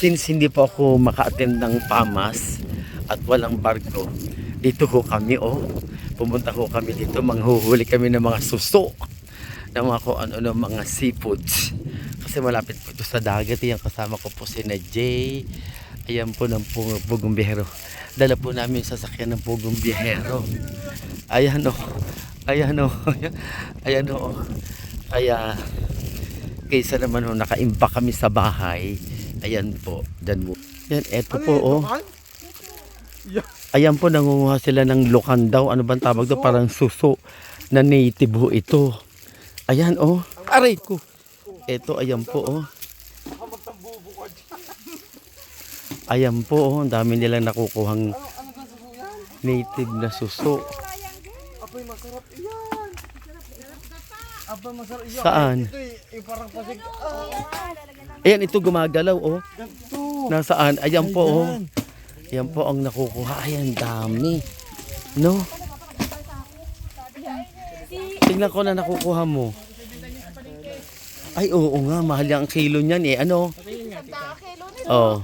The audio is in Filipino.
since hindi po ako maka-attend ng PAMAS at walang barko, dito ho kami oh. Pumunta ho kami dito, manghuhuli kami ng mga suso ng mga kung ano ng mga seafoods. Kasi malapit po ito sa dagat. Yan kasama ko po si na Jay. Ayan po ng pu- pugong bihero. Dala po namin yung sasakyan ng pugong bihero. Ayan o. Ayan o. Ayan o. Kaya kaysa naman ho nakaimpa kami sa bahay. Ayan po. Dan mo. Yan, eto po oh. Ayan po, nangunguha sila ng lukan daw. Ano bang tawag doon? Parang suso na native ho ito. Ayan, oh. Aray ko. Ito, ayan po, oh. Ayan po, oh. Ang dami nilang nakukuhang native na suso. Apoy, masarap iyan. Aba, masarap iyan. Saan? Ito eh, eh, parang pasig. Ah, Ayan, ito gumagalaw, oh. ganito. Nasaan? Ayan po, oh. Ayan. Po ang nakukuha. Ayan, dami. No? Tingnan ko na nakukuha mo. Ay, oo nga. Mahal ang kilo niyan eh. Ano? Oh.